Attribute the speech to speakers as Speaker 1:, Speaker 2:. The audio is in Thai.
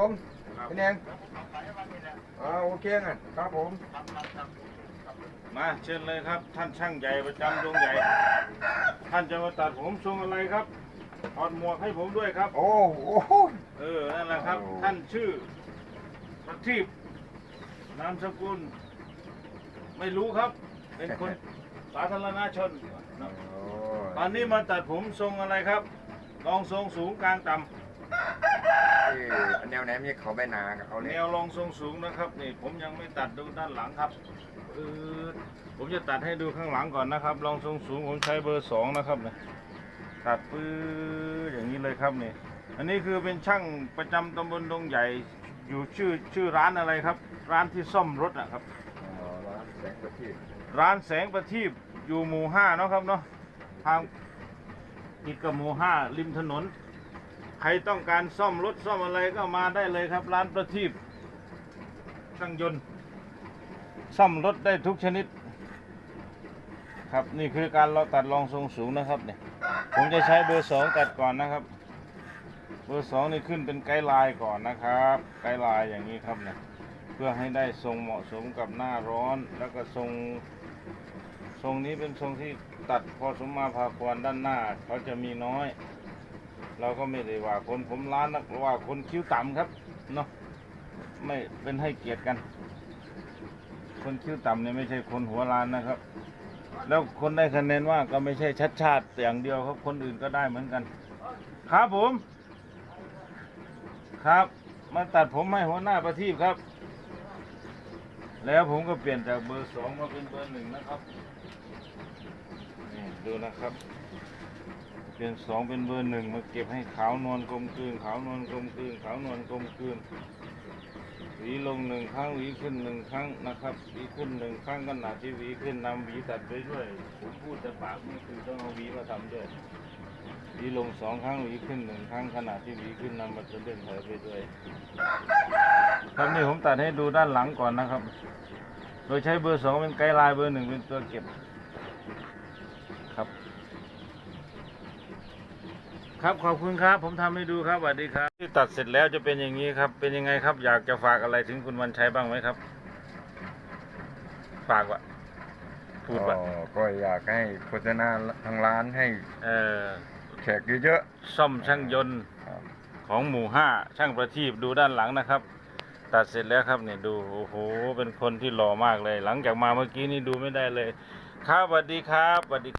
Speaker 1: ผมพี่แนงอ่าโอเคงั้นครับผม
Speaker 2: มาเชิญเลยครับ ท่านช่างใหญ่ประจำดวงใหญ่ ท่านจะมาตัดผมทรงอะไรครับถอดหมวกให้ผมด้วยครับ
Speaker 1: โอ้โห
Speaker 2: เออ นั่นแหละครับ
Speaker 1: โอ้
Speaker 2: ท่านชื่อประทีปนามสกุล ไม่รู้ครับ เป็นคน สาธารณชน
Speaker 1: โอ้
Speaker 2: ตอนนี้มาตัดผมทรงอะไรครับลองทรงสูงกลางต่ำ
Speaker 1: เอ้ยแนวไหนมีเขาใบหนากับเขาเลย
Speaker 2: แนวลองทรงสูงนะครับนี่ ผมยังไม่ตัดดูด้านหลังครับเออผมจะตัดให้ดูข้างหลังก่อนนะครับ ลองทรงสูงผมใช้เบอร์สองนะครับเนี่ยตัดปื้ออย่างนี้เลยครับนี่อันนี้คือเป็นช่างประจำตำบลดงใหญ่ อยู่ชื่อชื่อร้านอะไรครับ ร้านที่ซ่อมรถอะครับ
Speaker 1: อ๋อร้านแสงประทีป
Speaker 2: ร้านแสงประทีปอยู่หมู่ห้าเนาะครับเนาะทางติดกับหมู่ห้าริมถนน ใครต้องการซ่อมรถซ่อมอะไรก็มาได้เลยครับ ร้านประทีปช่างยนต์ ซ่อมรถได้ทุกชนิด ครับนี่คือการเราตัดรองทรงสูงนะครับเนี่ยผมจะใช้เบอร์สองตัดก่อนนะครับ เบอร์สองนี่ขึ้นเป็นไกด์ไลน์ก่อนนะครับ ไกด์ไลน์อย่างนี้ครับเนี่ยเพื่อให้ได้ทรงเหมาะสมกับหน้าร้อน แล้วก็ทรงทรงนี้เป็นทรงที่ตัดพอสมมาพาควรด้านหน้าเขาจะมีน้อย เราก็ไม่ได้ว่าคนผมล้านนักว่าคนคิ้วต่ำครับเนาะไม่เป็นให้เกียรติกัน คนคิ้วต่ำเนี่ยไม่ใช่คนหัวล้านนะครับ แล้วคนได้คะแนนว่าก็ไม่ใช่ชัดชาติอย่างเดียวครับ คนอื่นก็ได้เหมือนกัน ครับผม ครับ มาตัดผมให้หัวหน้าประทีปครับ แล้วผมก็เปลี่ยนจากเบอร์สองมาเป็นเบอร์หนึ่งนะครับดูนะครับ ปลี่ยนสองเป็นเบอร์หนึ่งมาเก็บให้ขาวนวลกลมกลืนขาวนวลกลมกลืนขาวนวลกลมกลืนหวีลงหนึ่งครั้งหวีขึ้นหนึ่งครั้งนะครับหวีขึ้นหนึ่งครั้งขณะที่หวีขึ้นนำหวีตัดไปด้วยผมพูดแต่ปากนี่คือต้องเอาหวีมาทำด้วยหวีลงสองครั้งหวีขึ้นหนึ่งครั้งขณะที่หวีขึ้นนำมันจะเดินถอยไปด้วยครับนี่ผมตัดให้ดูด้านหลังก่อนนะครับ โดยใช้เบอร์สองเป็นไกด์ไลน์เบอร์หนึ่งเป็นตัวเก็บครับ ครับขอบคุณครับ ผมทำให้ดูครับสวัสดีครับ ที่ตัดเสร็จแล้วจะเป็นอย่างนี้ครับ เป็นยังไงครับ อยากจะฝากอะไรถึงคุณวันชัยบ้างไหมครับ ฝากวะพูดวะ
Speaker 1: อ๋อก็อยากให้โฆษณาทางร้านให้
Speaker 2: เออ
Speaker 1: แขกเยอะ
Speaker 2: ซ่อมช่างยนต์
Speaker 1: ๆครับ
Speaker 2: ของหมู่ห้าช่างประทีปดูด้านหลังนะครับ ตัดเสร็จแล้วครับเนี่ยดูโอ้โหเป็นคนที่หล่อมากเลย หลังจากมาเมื่อกี้นี่ดูไม่ได้เลย ครับสวัสดีครับสวัสดี